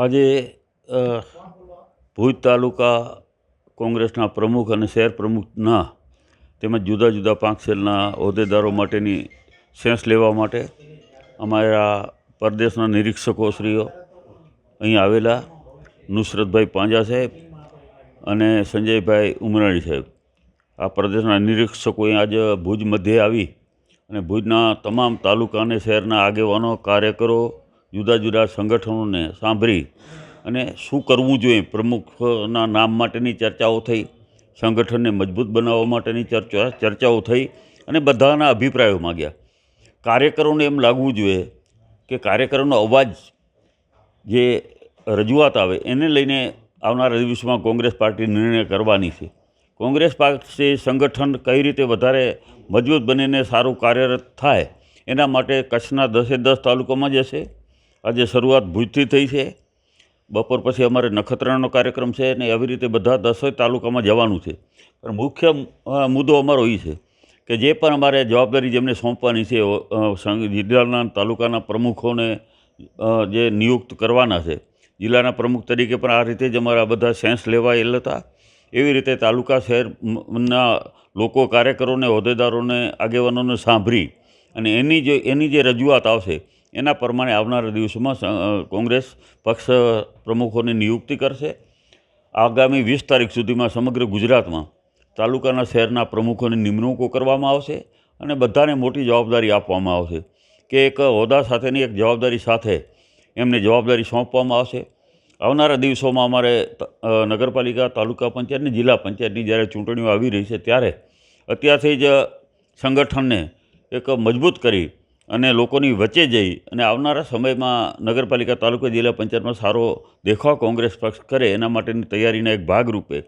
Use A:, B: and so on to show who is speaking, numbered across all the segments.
A: આજે ભુજ તાલુકા કોંગ્રેસના પ્રમુખ અને શહેર પ્રમુખના તેમજ જુદા જુદા સેલના હોદ્દેદારો માટેની સેન્સ લેવા માટે અમારા પરદેશના નિરીક્ષકો શ્રીઓ અહીં આવેલા નુસરતભાઈ પાંજા સાહેબ અને સંજયભાઈ ઉમરાણી સાહેબ. આ પ્રદેશના નિરીક્ષકો અહીં આજે ભુજ મધ્યે આવી અને ભુજના તમામ તાલુકા અને શહેરના આગેવાનો, કાર્યકરો જુદા જુદા સંગઠનોને સાંભળી અને શું કરવું જોઈએ પ્રમુખના નામ માટેની ચર્ચાઓ થઈ, સંગઠનને મજબૂત બનાવવા માટેની ચર્ચા, ચર્ચાઓ થઈ અને બધાના અભિપ્રાયો માગ્યા. કાર્યકરોને એમ લાગવું જોઈએ કે કાર્યકરોનો અવાજ જે રજૂઆત આવે એને લઈને આવનારા દિવસમાં કોંગ્રેસ પાર્ટી નિર્ણય કરવાની છે. કોંગ્રેસ પાસે સંગઠન કઈ રીતે વધારે મજબૂત બનીને સારું કાર્યરત થાય એના માટે કચ્છના દસે દસ તાલુકામાં જશે આજે શરૂઆત ભુજથી થઈ છે. બપોર પછી અમારે નખત્રાણાનો કાર્યક્રમ છે અને આવી રીતે બધા દસેય તાલુકામાં જવાનું છે. પણ મુખ્ય મુદ્દો અમારો એ છે કે જે પણ અમારે જવાબદારી જેમને સોંપવાની છે જિલ્લાના તાલુકાના પ્રમુખોને જે નિયુક્ત કરવાના છે. જિલ્લાના પ્રમુખ તરીકે પણ આ રીતે જ અમારા બધા સેન્સ લેવાયેલ હતા. એવી રીતે તાલુકા શહેરના લોકો કાર્યકરોને, હોદ્દેદારોને, આગેવાનોને સાંભળી અને એની જે એની જે રજૂઆત આવશે એના પ્રમાણે આવનારા દિવસોમાં કોંગ્રેસ પક્ષ પ્રમુખોની નિયુક્તિ કરશે. આગામી વીસ તારીખ સુધીમાં સમગ્ર ગુજરાતમાં તાલુકાના શહેરના પ્રમુખોની નિમણૂકો કરવામાં આવશે અને બધાને મોટી જવાબદારી આપવામાં આવશે કે એક હોદ્દા સાથેની એક જવાબદારી સાથે એમને જવાબદારી સોંપવામાં આવશે. આવનારા દિવસોમાં અમારે નગરપાલિકા, તાલુકા પંચાયત અને જિલ્લા પંચાયતની જ્યારે ચૂંટણીઓ આવી રહી છે ત્યારે અત્યારથી જ સંગઠનને એક મજબૂત કરી અને લોકોની વચ્ચે જઈ અને આવનારા સમયમાં નગરપાલિકા તાલુકા જિલ્લા પંચાયતમાં સારો દેખાવ કોંગ્રેસ પક્ષ કરે એના માટેની તૈયારીના એક ભાગરૂપે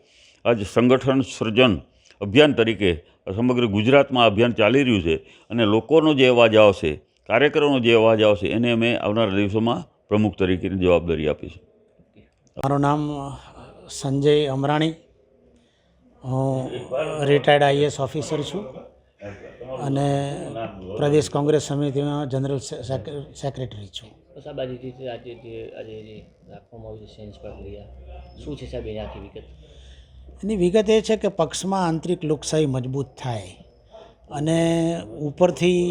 A: આજ સંગઠન સર્જન અભિયાન તરીકે સમગ્ર ગુજરાતમાં અભિયાન ચાલી રહ્યું છે અને લોકોનો જે અવાજ આવશે કાર્યકરોનો જે અવાજ આવશે એને અમે આવનારા દિવસોમાં પ્રમુખ તરીકેની જવાબદારી આપીશું.
B: મારું નામ સંજય અમરાણી. હું રિટાયર્ડ આઈએસ ઓફિસર છું. અને પ્રદેશ કોંગ્રેસ સમિતિમાં જનરલ સેક્રેટરી છું.
C: સાહેબ આજે જે આજે જે રાખવામાં આવ્યું છે સેન્સ પ્રક્રિયા શું છે સાહેબ એની આખી વિગત?
B: એની વિગત એ છે કે પક્ષમાં આંતરિક લોકશાહી મજબૂત થાય અને ઉપરથી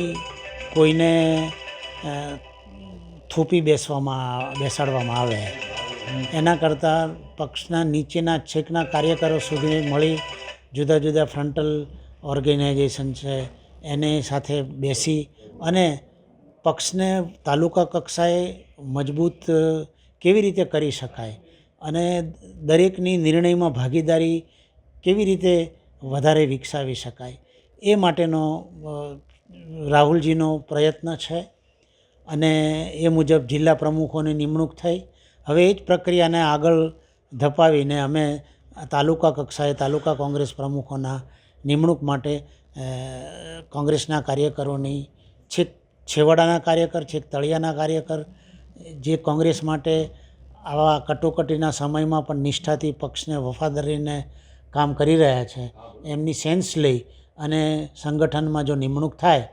B: કોઈને થૂપી બેસવામાં બેસાડવામાં આવે. એના કરતાં પક્ષના નીચેના છેકના કાર્યકરો સુધી મળી જુદા જુદા ફ્રન્ટલ ઓર્ગેનાઇઝેશન છે એને સાથે બેસી અને પક્ષને તાલુકા કક્ષાએ મજબૂત કેવી રીતે કરી શકાય અને દરેકની નિર્ણયમાં ભાગીદારી કેવી રીતે વધારે વિકસાવી શકાય એ માટેનો રાહુલજીનો પ્રયત્ન છે અને એ મુજબ જિલ્લા પ્રમુખોની નિમણૂક થઈ. હવે એ જ પ્રક્રિયાને આગળ ધપાવીને અમે તાલુકા કક્ષાએ તાલુકા કોંગ્રેસ પ્રમુખોના નિમણૂક માટે કોંગ્રેસના કાર્યકરોની, છેક, છેવાડાના કાર્યકર, છેક તળિયાના કાર્યકર, જે કોંગ્રેસ માટે આવા કટોકટીના સમયમાં પણ નિષ્ઠાથી પક્ષને વફાદારીને કામ કરી રહ્યા છે, એમની સેન્સ લઈ અને સંગઠનમાં જો નિમણૂક થાય,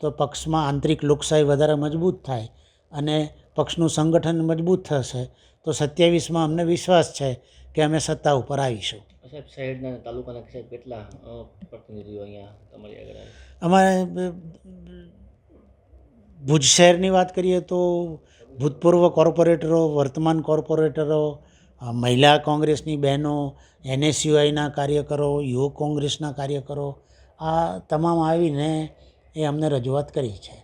B: તો પક્ષમાં આંતરિક લોકશાહી વધારે મજબૂત થાય અને પક્ષનું સંગઠન મજબૂત થશે. તો સત્યાવીસમાં અમને વિશ્વાસ છે કે અમે સત્તા ઉપર આવીશું.
C: સાહેબ શહેરના તાલુકાના સાહેબ કેટલા પ્રતિનિધિઓ અહીંયા તમારી આગળ
B: અમારે ભુજ શહેરની વાત કરીએ તો ભૂતપૂર્વ કોર્પોરેટરો વર્તમાન કોર્પોરેટરો મહિલા કોંગ્રેસની બહેનો એનએસયુઆઈના કાર્યકરો યુવક કોંગ્રેસના કાર્યકરો આ તમામ આવીને એ અમને રજૂઆત કરી છે.